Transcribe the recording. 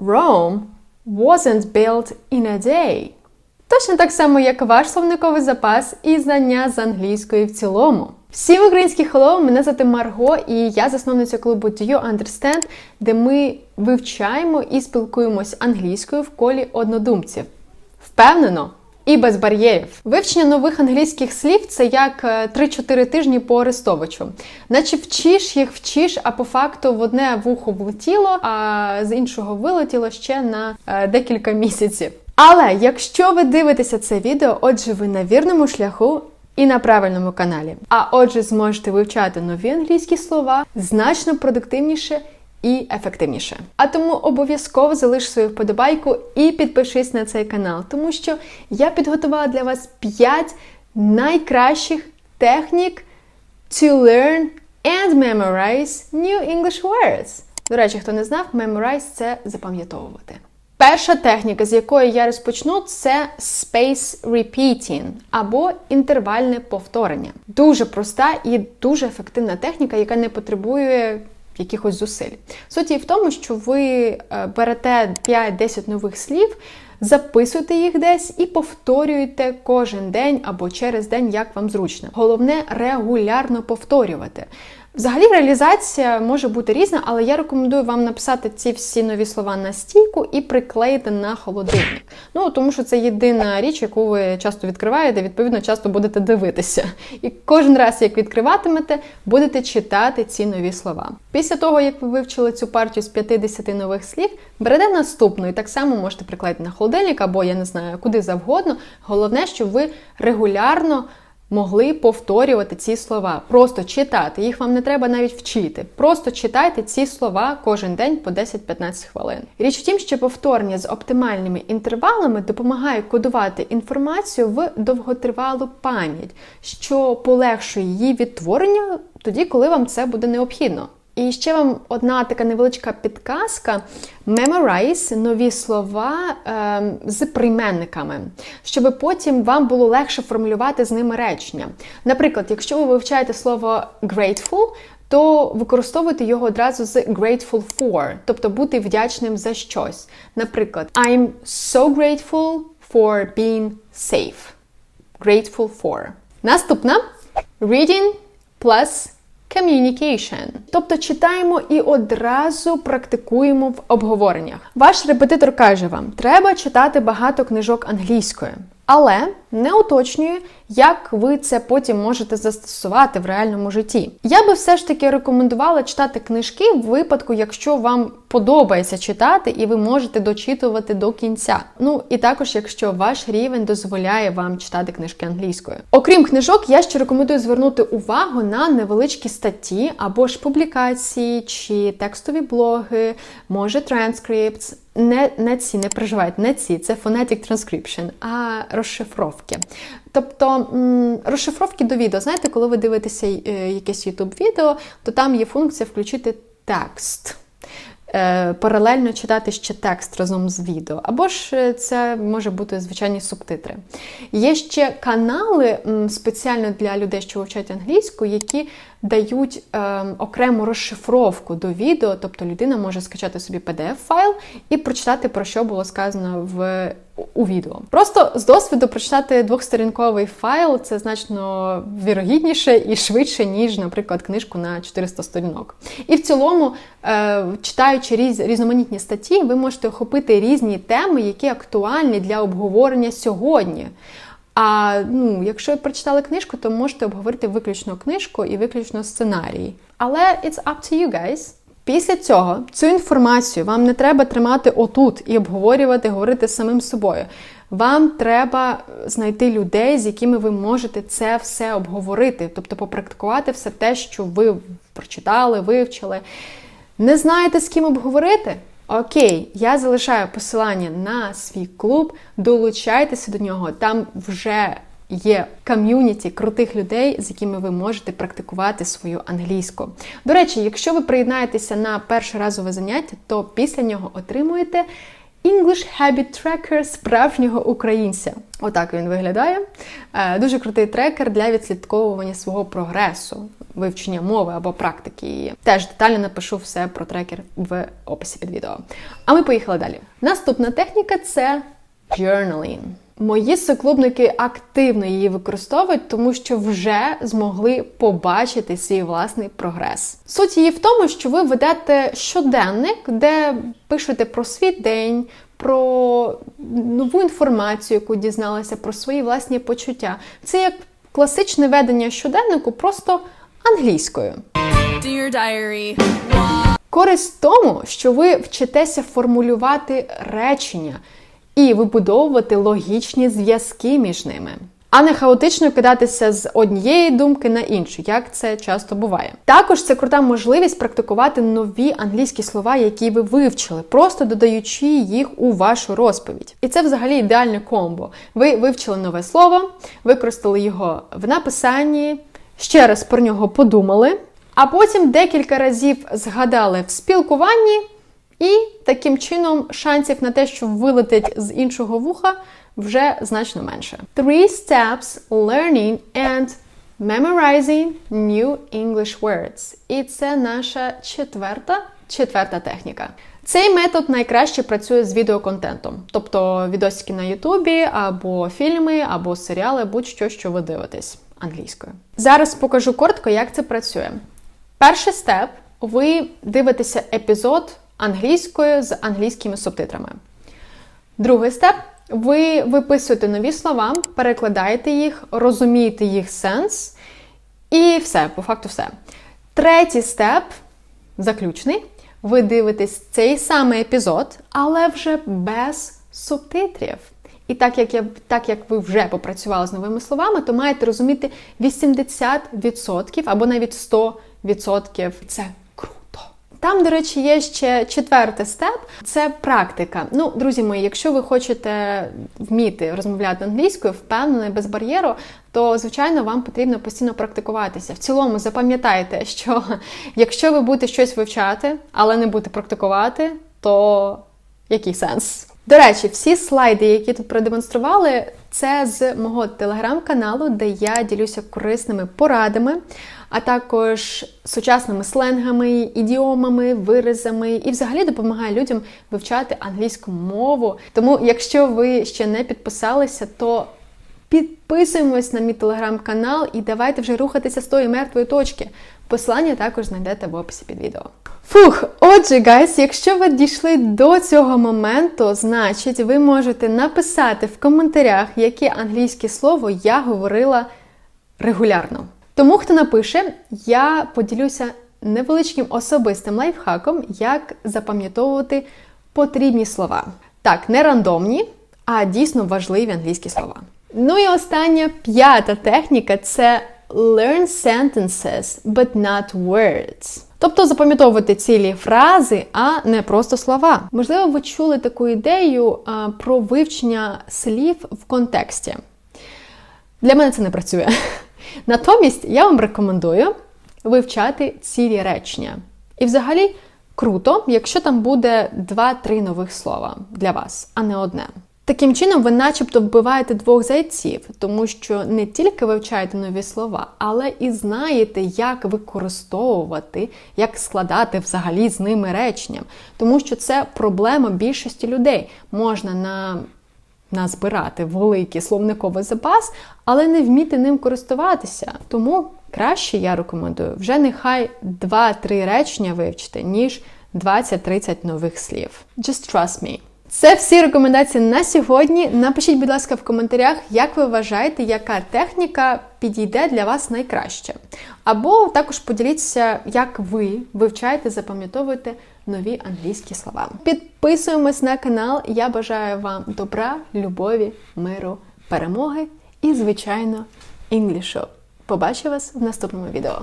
Rome wasn't built in a day. Точно так само, як ваш словниковий запас і знання з англійської в цілому. Всім українські хеллоу, мене звати Марго, і я засновниця клубу Do You Understand, де ми вивчаємо і спілкуємось англійською в колі однодумців. Впевнено і без бар'єрів. Вивчення нових англійських слів це як е, 3-4 тижні по Арестовичу. Наче вчиш їх, вчиш, а по факту в одне вухо влетіло, а з іншого вилетіло ще на е, декілька місяців. Але якщо ви дивитеся це відео, отже, ви на вірному шляху. І на правильному каналі. А отже, зможете вивчати нові англійські слова значно продуктивніше і ефективніше. А тому обов'язково залиш свою вподобайку і підпишись на цей канал, тому що я підготувала для вас 5 найкращих технік to learn and memorize new English words. До речі, хто не знав, memorize – це запам'ятовувати. Перша техніка, з якої я розпочну, це space repeating або інтервальне повторення. Дуже проста і дуже ефективна техніка, яка не потребує якихось зусиль. Суть її в тому, що ви е, берете 5-10 нових слів, записуєте їх десь і повторюєте кожен день або через день, як вам зручно. Головне регулярно повторювати. Взагалі реалізація може бути різна, але я рекомендую вам написати ці всі нові слова на стійку і приклеїти на холодильник. Ну тому що це єдина річ, яку ви часто відкриваєте, відповідно, часто будете дивитися. І кожен раз, як відкриватимете, будете читати ці нові слова. Після того, як ви вивчили цю партію з 50 нових слів, берете наступну і так само можете приклеїти на холодильник або я не знаю куди завгодно. Головне, щоб ви регулярно могли повторювати ці слова, просто читати. Їх вам не треба навіть вчити. Просто читайте ці слова кожен день по 10-15 хвилин. Річ в тім, що повторення з оптимальними інтервалами допомагає кодувати інформацію в довготривалу пам'ять, що полегшує її відтворення тоді, коли вам це буде необхідно. І ще вам одна така невеличка підказка: memorize нові слова е, з прийменниками, щоб потім вам було легше формулювати з ними речення. Наприклад, якщо ви вивчаєте слово grateful, то використовуйте його одразу з grateful for, тобто бути вдячним за щось. Наприклад, I'm so grateful for being safe. Grateful for. Наступна reading plus Communication. Тобто читаємо і одразу практикуємо в обговореннях. Ваш репетитор каже вам, треба читати багато книжок англійською, але не уточнює, як ви це потім можете застосувати в реальному житті. Я би все ж таки рекомендувала читати книжки в випадку, якщо вам подобається читати і ви можете дочитувати до кінця. Ну і також, якщо ваш рівень дозволяє вам читати книжки англійською. Окрім книжок, я ще рекомендую звернути увагу на невеличкі статті або ж публікації чи текстові блоги, може транскрипт. Не не ці, не переживайте, не ці, це phonetic transcription, а розшифровки. Тобто розшифровки до відео, знаєте, коли ви дивитеся е, якесь YouTube відео, то там є функція включити текст. Е, паралельно читати ще текст разом з відео, або ж е, це може бути звичайні субтитри. Є ще канали спеціально для людей, що вивчають англійську, які дають е, окрему розшифровку до відео, тобто людина може скачати собі PDF-файл і прочитати, про що було сказано в у відео. Просто з досвіду прочитати двохсторінковий файл це значно вірогідніше і швидше, ніж, наприклад, книжку на 400 сторінок. І в цілому, е, читаючи різ, різноманітні статті, ви можете охопити різні теми, які актуальні для обговорення сьогодні. А ну, якщо ви прочитали книжку, то можете обговорити виключно книжку і виключно сценарій. Але it's up to you guys. Після цього цю інформацію вам не треба тримати отут і обговорювати, говорити самим собою. Вам треба знайти людей, з якими ви можете це все обговорити, тобто попрактикувати все те, що ви прочитали, вивчили. Не знаєте, з ким обговорити? Окей, я залишаю посилання на свій клуб, долучайтеся до нього, там вже є ком'юніті крутих людей, з якими ви можете практикувати свою англійську. До речі, якщо ви приєднаєтеся на перше разове заняття, то після нього отримуєте English Habit Tracker справжнього українця. Отак він виглядає. Е, дуже крутий трекер для відслідковування свого прогресу. Вивчення мови або практики її. Теж детально напишу все про трекер в описі під відео. А ми поїхали далі. Наступна техніка це journaling. Мої соклубники активно її використовують, тому що вже змогли побачити свій власний прогрес. Суть її в тому, що ви ведете щоденник, де пишете про свій день, про нову інформацію, яку дізналися, про свої власні почуття. Це як класичне ведення щоденнику, просто англійською. Dear Diary, Користь тому, що ви вчитеся формулювати речення і вибудовувати логічні зв'язки між ними, а не хаотично кидатися з однієї думки на іншу, як це часто буває. Також це крута можливість практикувати нові англійські слова, які ви вивчили, просто додаючи їх у вашу розповідь. І це взагалі ідеальне комбо. Ви вивчили нове слово, використали його в написанні, ще раз про нього подумали. А потім декілька разів згадали в спілкуванні, і таким чином шансів на те, що вилетить з іншого вуха, вже значно менше. Three steps learning and memorizing new English words. І це наша четверта, четверта техніка. Цей метод найкраще працює з відеоконтентом, тобто відосики на Ютубі, або фільми, або серіали, будь-що, що ви дивитесь англійською. Зараз покажу коротко, як це працює. Перший степ ви дивитеся епізод англійською з англійськими субтитрами. Другий степ ви виписуєте нові слова, перекладаєте їх, розумієте їх сенс, і все, по факту, все. Третій степ, заключний, ви дивитесь цей самий епізод, але вже без субтитрів. І так як я так як ви вже попрацювали з новими словами, то маєте розуміти 80% або навіть 100%. Це круто. Там, до речі, є ще четвертий степ це практика. Ну, друзі мої, якщо ви хочете вміти розмовляти англійською, впевнено, без бар'єру, то звичайно вам потрібно постійно практикуватися. В цілому запам'ятайте, що якщо ви будете щось вивчати, але не будете практикувати, то який сенс? До речі, всі слайди, які тут продемонстрували, це з мого телеграм-каналу, де я ділюся корисними порадами, а також сучасними сленгами, ідіомами, виразами і взагалі допомагаю людям вивчати англійську мову. Тому, якщо ви ще не підписалися, то підписуємось на мій телеграм-канал і давайте вже рухатися з тої мертвої точки. Посилання також знайдете в описі під відео. Фух, отже, гайс, якщо ви дійшли до цього моменту, значить ви можете написати в коментарях, яке англійське слово я говорила регулярно. Тому, хто напише, я поділюся невеличким особистим лайфхаком, як запам'ятовувати потрібні слова. Так, не рандомні, а дійсно важливі англійські слова. Ну і остання п'ята техніка це learn sentences, but not words. Тобто запам'ятовувати цілі фрази, а не просто слова. Можливо, ви чули таку ідею а, про вивчення слів в контексті. Для мене це не працює. Натомість я вам рекомендую вивчати цілі речення. І взагалі круто, якщо там буде 2-3 нових слова для вас, а не одне. Таким чином, ви начебто вбиваєте двох зайців, тому що не тільки вивчаєте нові слова, але і знаєте, як використовувати, як складати взагалі з ними речення. Тому що це проблема більшості людей. Можна на назбирати великий словниковий запас, але не вміти ним користуватися. Тому краще я рекомендую вже нехай 2-3 речення вивчити, ніж 20-30 нових слів. Just trust me. Це всі рекомендації на сьогодні. Напишіть, будь ласка, в коментарях, як ви вважаєте, яка техніка підійде для вас найкраще. Або також поділіться, як ви вивчаєте, запам'ятовуєте нові англійські слова. Підписуємось на канал. Я бажаю вам добра, любові, миру, перемоги і, звичайно, інглішу. Побачу вас в наступному відео.